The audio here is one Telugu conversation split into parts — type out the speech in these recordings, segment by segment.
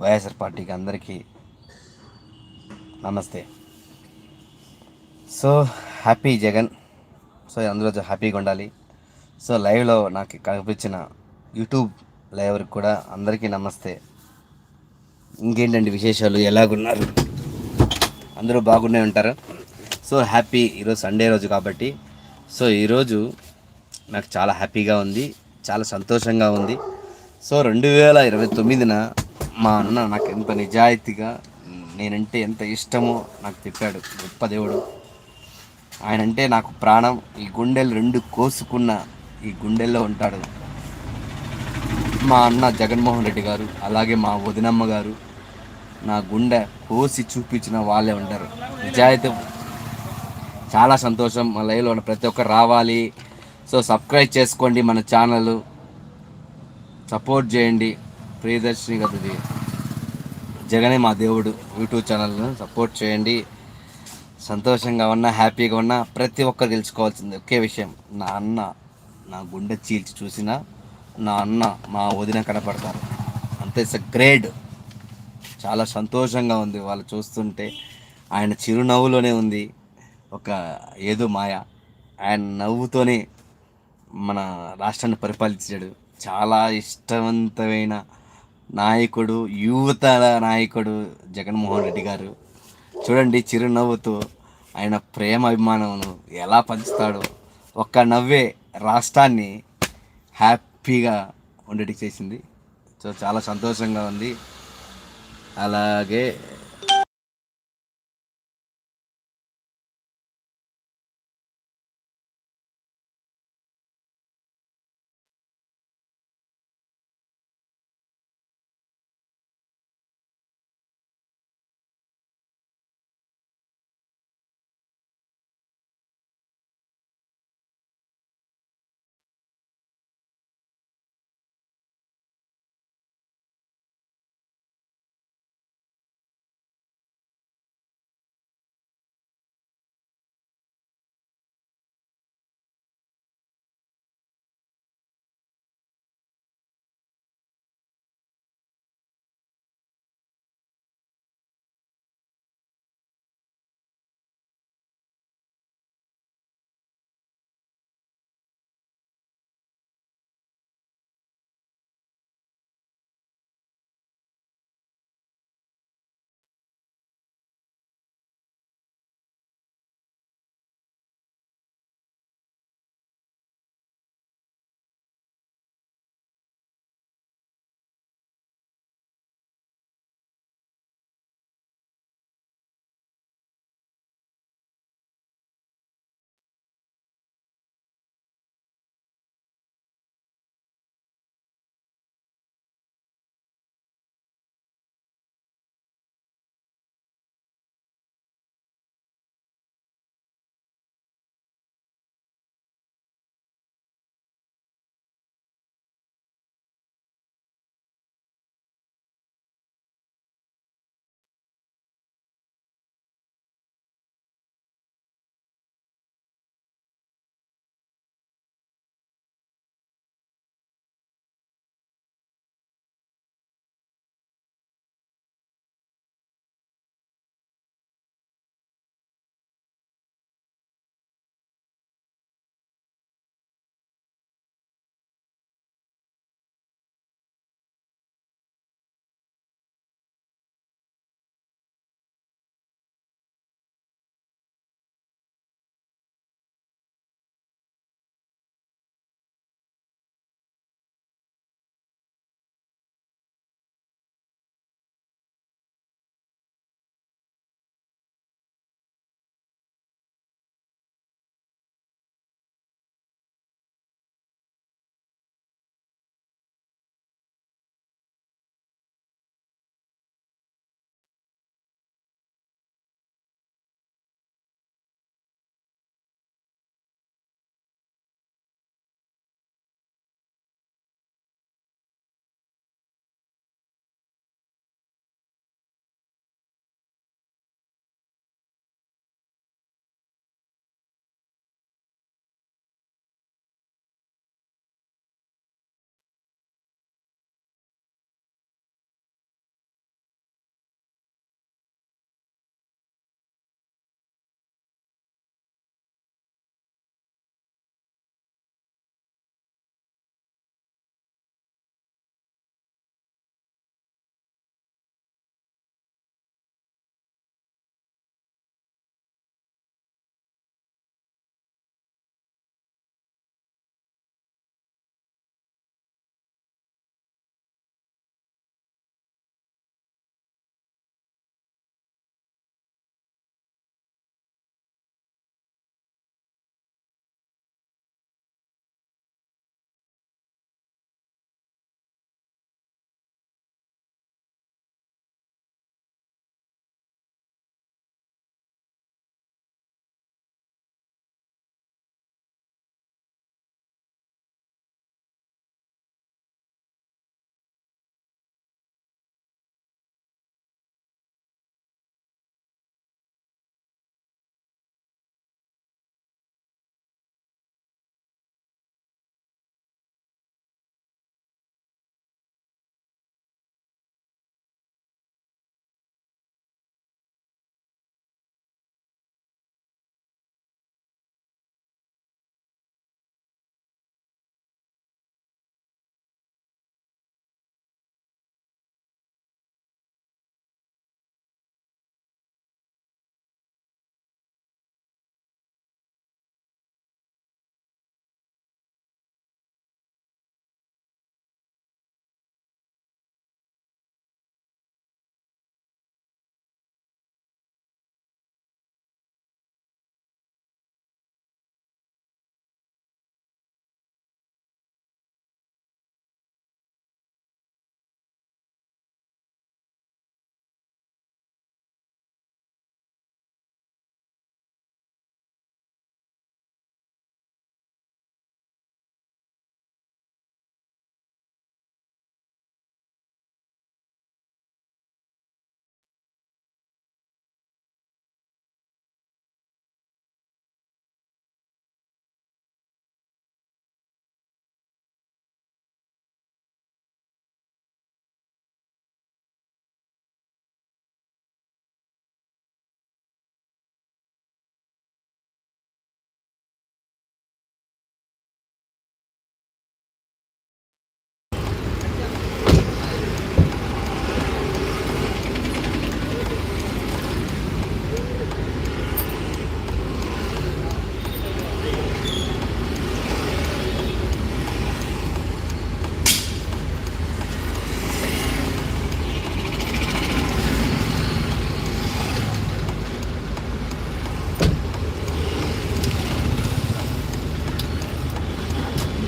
వైఎస్ఆర్ పార్టీకి అందరికీ నమస్తే. So happy Jagan. సో అందులో హ్యాపీగా ఉండాలి. సో లైవ్లో నాకు కనిపించిన యూట్యూబ్ లైవర్కి కూడా అందరికీ నమస్తే. ఇంకేంటండి విశేషాలు? ఎలాగున్నారు? అందరూ బాగునే ఉంటారు? సో హ్యాపీ ఈరోజు సండే రోజు కాబట్టి. సో ఈరోజు నాకు చాలా హ్యాపీగా ఉంది. చాలా సంతోషంగా ఉంది. సో రెండు వేల ఇరవై తొమ్మిదిన మా అన్న నాకు ఎంత నిజాయితీగా నేనంటే ఎంత ఇష్టమో నాకు చెప్పాడు. గొప్ప దేవుడు. ఆయన అంటే నాకు ప్రాణం. ఈ గుండెలు రెండు కోసుకున్న ఈ గుండెల్లో ఉంటాడు. మా అన్న జగన్మోహన్ రెడ్డి గారు అలాగే మా వదినమ్మ గారు నా గుండె కోసి చూపించిన వాళ్ళే ఉంటారు. నిజాయితీ. చాలా సంతోషం. మా లైవ్లో ఉన్న ప్రతి ఒక్కరు రావాలి. సో సబ్స్క్రైబ్ చేసుకోండి మన ఛానల్. సపోర్ట్ చేయండి. ప్రియదర్శిని గతది జగనే మా దేవుడు. యూట్యూబ్ ఛానల్ను సపోర్ట్ చేయండి. సంతోషంగా ఉన్నా హ్యాపీగా ఉన్నా ప్రతి ఒక్కరు తెలుసుకోవాల్సింది ఒకే విషయం. నా అన్న నా గుండె చీల్చి చూసినా నా అన్న మా వదిన కనపడతారు. అంతే ఇట్స్ గ్రేడ్ చాలా సంతోషంగా ఉంది వాళ్ళు చూస్తుంటే. ఆయన చిరునవ్వులోనే ఉంది. ఒక ఏదో మాయ. ఆయన నవ్వుతోనే మన రాష్ట్రాన్ని పరిపాలించాడు. చాలా ఇష్టవంతమైన నాయకుడు యువత నాయకుడు జగన్మోహన్ రెడ్డి గారు. చూడండి చిరునవ్వుతో ఆయన ప్రేమ అభిమానమును ఎలా పంచుతాడో. ఒక్క నవ్వే రాష్ట్రాన్ని హ్యాపీగా ఉండేటి చేసింది. సో చాలా సంతోషంగా ఉంది. అలాగే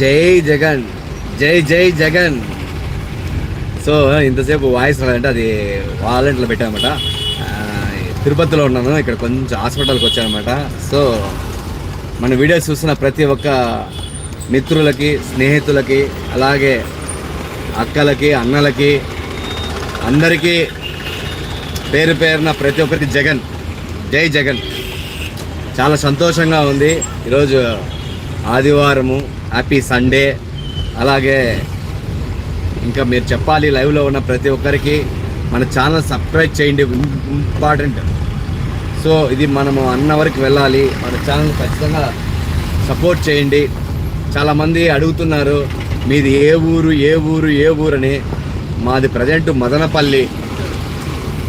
జై జగన్ జై జై జగన్. సో ఇంతసేపు వాయిస్ రాదంటే అది వాలంట్లో పెట్టామన్నమాట తిరుపతిలో ఉన్నాను ఇక్కడ కొంచెం హాస్పిటల్కి వచ్చానమాట. సో మన వీడియోస్ చూస్తున్న ప్రతి ఒక్క మిత్రులకి స్నేహితులకి అలాగే అక్కలకి అన్నలకి అందరికీ పేరు పేరున ప్రతి ఒక్కరికి జగన్ జై జగన్. చాలా సంతోషంగా ఉంది. ఈరోజు ఆదివారము హ్యాపీ సండే. అలాగే ఇంకా మీరు చెప్పాలి లైవ్లో ఉన్న ప్రతి ఒక్కరికి మన ఛానల్ సబ్స్క్రైబ్ చేయండి ఇంపార్టెంట్. సో ఇది మనము అన్న వరకు వెళ్ళాలి. మన ఛానల్ ఖచ్చితంగా సపోర్ట్ చేయండి. చాలామంది అడుగుతున్నారు మీది ఏ ఊరు ఏ ఊరు ఏ ఊరు అని మాది present Madanapalle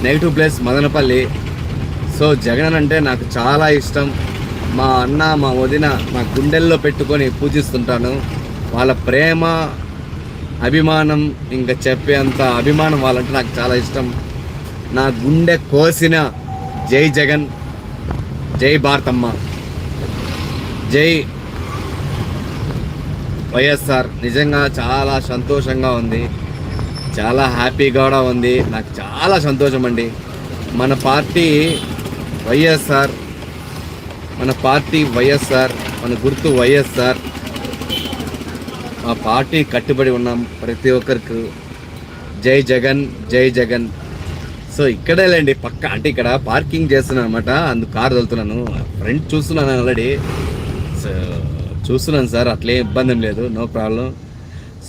negative place Madanapalle. So Jagan అంటే నాకు చాలా ఇష్టం. మా అన్న మా వదిన నా గుండెల్లో పెట్టుకొని పూజిస్తుంటాను. వాళ్ళ ప్రేమ అభిమానం ఇంకా చెప్పేంత అభిమానం వాళ్ళంటే నాకు చాలా ఇష్టం. నా గుండె కోసిన జై జగన్ జై భారతమ్మ. జై వైఎస్ఆర్. నిజంగా చాలా సంతోషంగా ఉంది. చాలా హ్యాపీగా కూడా ఉంది. నాకు చాలా సంతోషం అండి మన పార్టీ వైఎస్ఆర్ మన పార్టీ వైఎస్ఆర్ మన గుర్తు వైఎస్ఆర్ మా పార్టీ కట్టుబడి ఉన్నాం ప్రతి ఒక్కరికి జై జగన్ జై జగన్. సో ఇక్కడే లేండి పక్క అంటే ఇక్కడ పార్కింగ్ చేస్తున్నాను అనమాట అందుకు కారు వెళ్తున్నాను ఫ్రెండ్ చూస్తున్నాను ఆల్రెడీ. సో చూస్తున్నాను సార్ అట్లే ఇబ్బంది లేదు నో ప్రాబ్లం.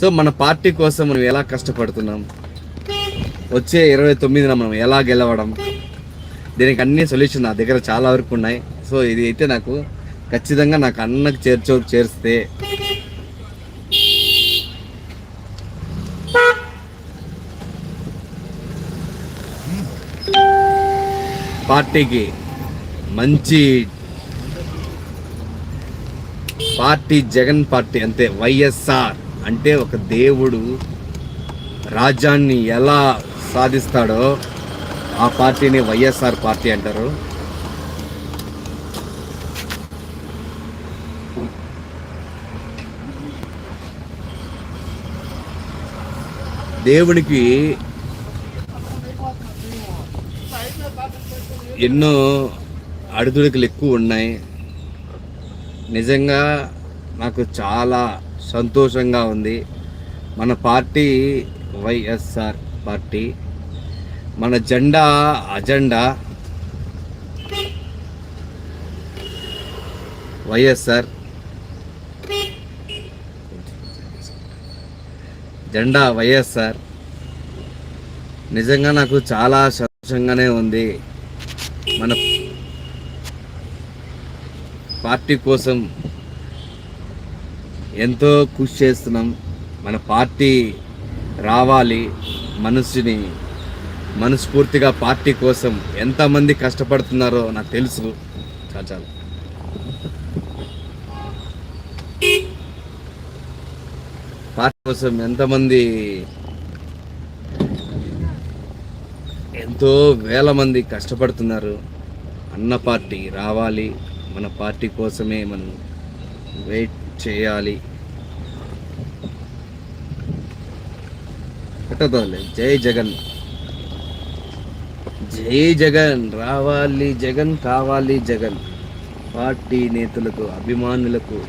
సో మన పార్టీ కోసం మనం ఎలా కష్టపడుతున్నాం? వచ్చే ఇరవై తొమ్మిదిన మనం ఎలా గెలవడం? దీనికి అన్ని సొల్యూషన్ నా దగ్గర చాలా వరకు ఉన్నాయి. సో ఇది అయితే నాకు ఖచ్చితంగా నాకు అన్నకు చేర్చో చేరిస్తే. పార్టీకి మంచి పార్టీ జగన్ పార్టీ అంతే వైఎస్ఆర్ అంటే ఒక దేవుడు రాజ్యాన్ని ఎలా సాధిస్తాడో ఆ పార్టీని వైఎస్ఆర్ పార్టీ అంటారు. దేవునికి ఎన్నో అడుదుడుకులు ఎక్కువ ఉన్నాయి. నిజంగా నాకు చాలా సంతోషంగా ఉంది. మన పార్టీ వైఎస్ఆర్ పార్టీ మన జెండా అజెండా వైఎస్ఆర్ జెండా వైఎస్ఆర్. నిజంగా నాకు చాలా సంతోషంగానే ఉంది. మన పార్టీ కోసం ఎంతో కృషి చేస్తున్నాం. మన పార్టీ రావాలి. మనసుని మనస్ఫూర్తిగా పార్టీ కోసం ఎంతమంది కష్టపడుతున్నారో నాకు తెలుసు. చాలా చాలా పార్టీ కోసం ఎంతమంది ఎంతో వేల మంది కష్టపడుతున్నారు. అన్న పార్టీ రావాలి. మన పార్టీ కోసమే మనం వెయిట్ చేయాలి. పెట్టదోలే జై జగన్. జై జగన్. రావాలి జగన్ కావాలి జగన్. పార్టీ నేతలకు అభిమానులకు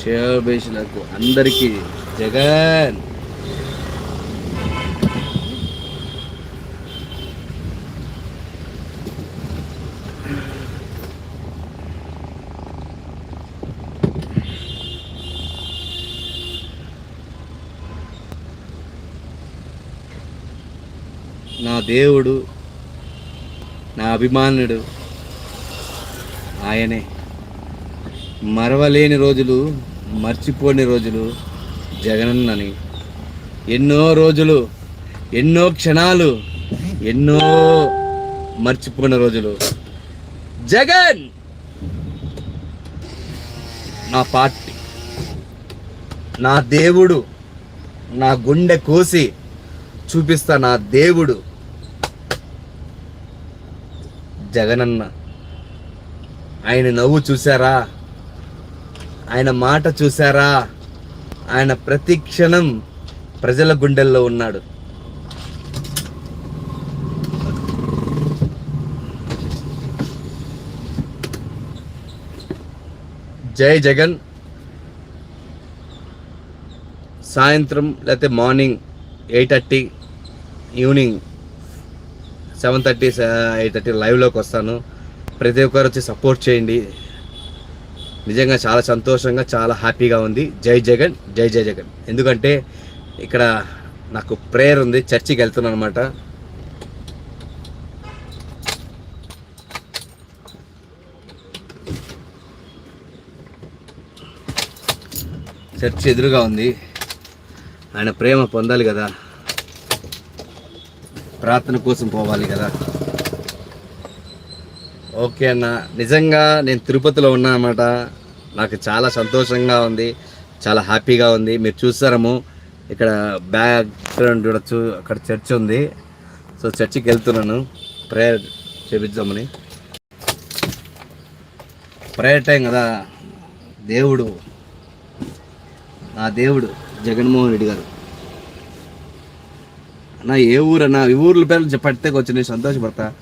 శోభేషులకు అందరికీ జగన్. నా దేవుడు నా అభిమానుడు ఆయనే. మరవలేని రోజులు మర్చిపోని రోజులు జగనన్నని. ఎన్నో రోజులు ఎన్నో క్షణాలు ఎన్నో మర్చిపోయిన రోజులు. జగన్! నా పార్టీ నా దేవుడు నా గుండె కోసి చూపిస్తా నా దేవుడు జగనన్న. ఆయన నవ్వు చూసారా ఆయన మాట చూసారా ఆయన ప్రతి క్షణం ప్రజల గుండెల్లో ఉన్నాడు. జై జగన్. సాయంత్రం లేకపోతే morning eight thirty evening seven thirty eight thirty లైవ్లోకి వస్తాను. ప్రతి ఒక్కరు వచ్చి సపోర్ట్ చేయండి. నిజంగా చాలా సంతోషంగా చాలా హ్యాపీగా ఉంది. జై జగన్ జై జై జగన్. ఎందుకంటే ఇక్కడ నాకు ప్రేయర్ ఉంది చర్చికి వెళ్తున్నాను అనమాట చర్చ్ ఎదురుగా ఉంది. ఆయన ప్రేమ పొందాలి కదా. ప్రార్థన కోసం పోవాలి కదా. ఓకే అన్న. నిజంగా నేను తిరుపతిలో ఉన్నా అన్నమాట. నాకు చాలా సంతోషంగా ఉంది చాలా హ్యాపీగా ఉంది. మీరు చూసారము ఇక్కడ బ్యాక్గ్రౌండ్ చూడొచ్చు అక్కడ చర్చ్ ఉంది. సో చర్చికి వెళ్తున్నాను. ప్రేయర్ చేపిద్దామని. ప్రేయర్ టైం కదా. దేవుడు నా దేవుడు జగన్మోహన్ రెడ్డి గారు. అన్నా ఏ ఊరు అన్న? ఈ ఊర్ల పేర్లు పడితే కొంచెం నేను సంతోషపడతా.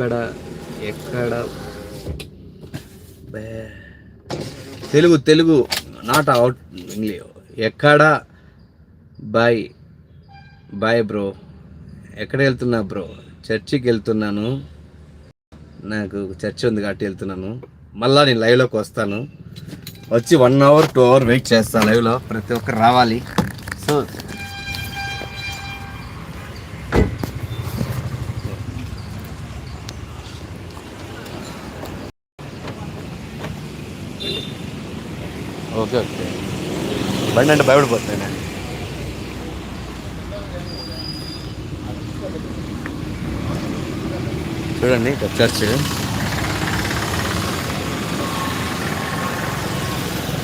ఎక్కడ ఎక్కడ? Telugu Telugu. Not out English ఎక్కడ? Bye bye bro. ఎక్కడ వెళ్తున్నా బ్రో? చర్చికి వెళ్తున్నాను. నాకు చర్చ్ ఉంది కాబట్టి వెళ్తున్నాను. మళ్ళా నేను లైవ్లోకి వస్తాను. వచ్చి one hour two hour wait చేస్తాను లైవ్లో ప్రతి ఒక్కరు రావాలి. సో ఓకే ఓకే బండి అంటే భయపడిపోతాను చూడండి ఇక్కడ చర్చ్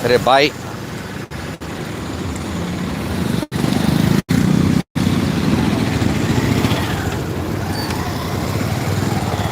సరే బాయ్